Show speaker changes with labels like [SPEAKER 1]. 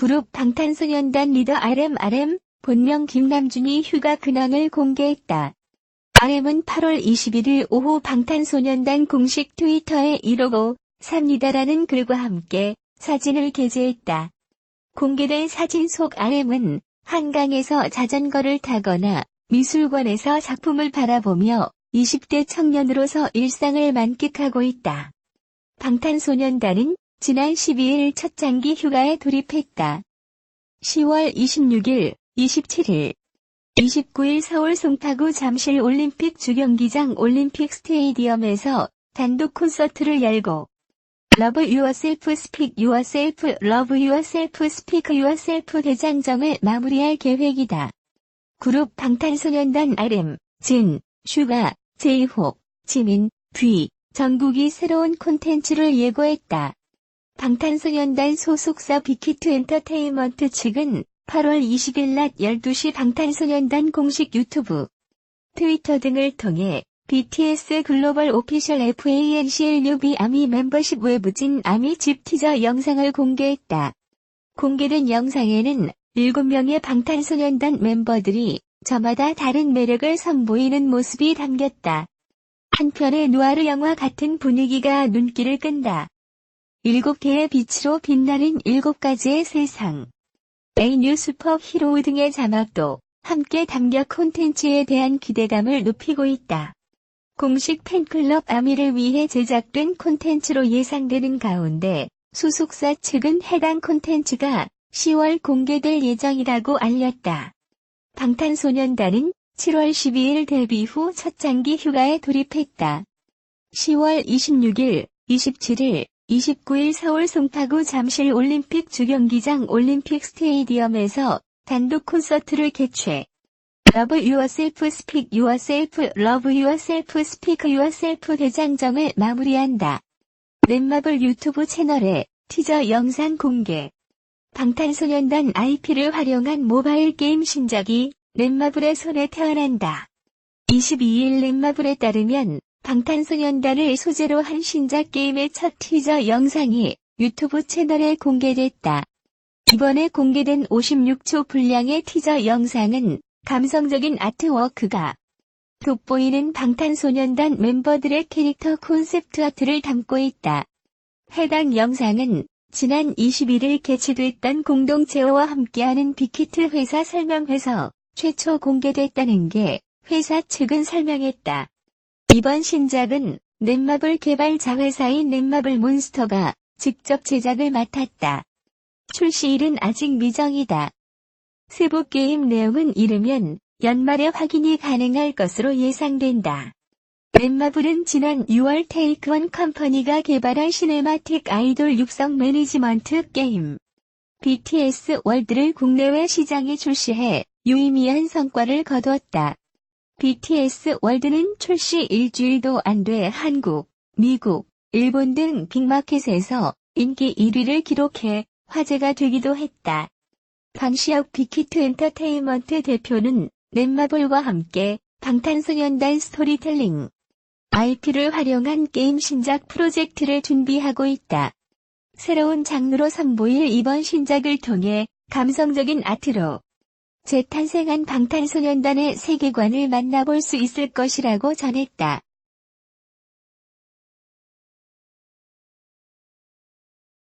[SPEAKER 1] 그룹 방탄소년단 리더 RMRM, 본명 김남준이 휴가 근황을 공개했다. RM은 8월 21일 오후 방탄소년단 공식 트위터에 이러고 삽니다라는 글과 함께 사진을 게재했다. 공개된 사진 속 RM은 한강에서 자전거를 타거나 미술관에서 작품을 바라보며 20대 청년으로서 일상을 만끽하고 있다. 방탄소년단은 지난 12일 첫 장기 휴가에 돌입했다. 10월 26일, 27일, 29일 서울 송파구 잠실 올림픽 주경기장 올림픽 스테이디엄에서 단독 콘서트를 열고 Love Yourself Speak Yourself Love Yourself Speak Yourself 대장정을 마무리할 계획이다. 그룹 방탄소년단 RM, 진, 슈가, 제이홉, 지민, 뷔, 정국이 새로운 콘텐츠를 예고했다. 방탄소년단 소속사 빅히트 엔터테인먼트 측은 8월 20일 낮 12시 방탄소년단 공식 유튜브, 트위터 등을 통해 BTS 글로벌 오피셜 FANCLUB 아미 멤버십 외부진 아미 집 티저 영상을 공개했다. 공개된 영상에는 7명의 방탄소년단 멤버들이 저마다 다른 매력을 선보이는 모습이 담겼다. 한편의 누아르 영화 같은 분위기가 눈길을 끈다. 7개의 빛으로 빛나는 7가지의 세상. A 슈퍼 히로우 등의 자막도 함께 담겨 콘텐츠에 대한 기대감을 높이고 있다. 공식 팬클럽 아미를 위해 제작된 콘텐츠로 예상되는 가운데 소속사 측은 해당 콘텐츠가 10월 공개될 예정이라고 알렸다. 방탄소년단은 7월 12일 데뷔 후 첫 장기 휴가에 돌입했다. 10월 26일, 27일, 29일 서울 송파구 잠실 올림픽 주경기장 올림픽 스테이디엄에서 단독 콘서트를 개최. Love Yourself Speak Yourself Love Yourself Speak Yourself 대장정을 마무리한다. 넷마블 유튜브 채널에 티저 영상 공개. 방탄소년단 IP를 활용한 모바일 게임 신작이 넷마블의 손에 태어난다. 22일 넷마블에 따르면 방탄소년단을 소재로 한 신작 게임의 첫 티저 영상이 유튜브 채널에 공개됐다. 이번에 공개된 56초 분량의 티저 영상은 감성적인 아트워크가 돋보이는 방탄소년단 멤버들의 캐릭터 콘셉트 아트를 담고 있다. 해당 영상은 지난 21일 개최됐던 공동체와 함께하는 빅히트 회사 설명회서 최초 공개됐다는 게 회사 측은 설명했다. 이번 신작은 넷마블 개발 자회사인 넷마블 몬스터가 직접 제작을 맡았다. 출시일은 아직 미정이다. 세부 게임 내용은 이르면 연말에 확인이 가능할 것으로 예상된다. 넷마블은 지난 6월 테이크원 컴퍼니가 개발한 시네마틱 아이돌 육성 매니지먼트 게임 BTS 월드를 국내외 시장에 출시해 유의미한 성과를 거두었다. BTS 월드는 출시 일주일도 안 돼 한국, 미국, 일본 등 빅마켓에서 인기 1위를 기록해 화제가 되기도 했다. 방시혁 빅히트 엔터테인먼트 대표는 넷마블과 함께 방탄소년단 스토리텔링 IP를 활용한 게임 신작 프로젝트를 준비하고 있다. 새로운 장르로 선보일 이번 신작을 통해 감성적인 아트로 재탄생한 방탄소년단의 세계관을 만나볼 수 있을 것이라고 전했다.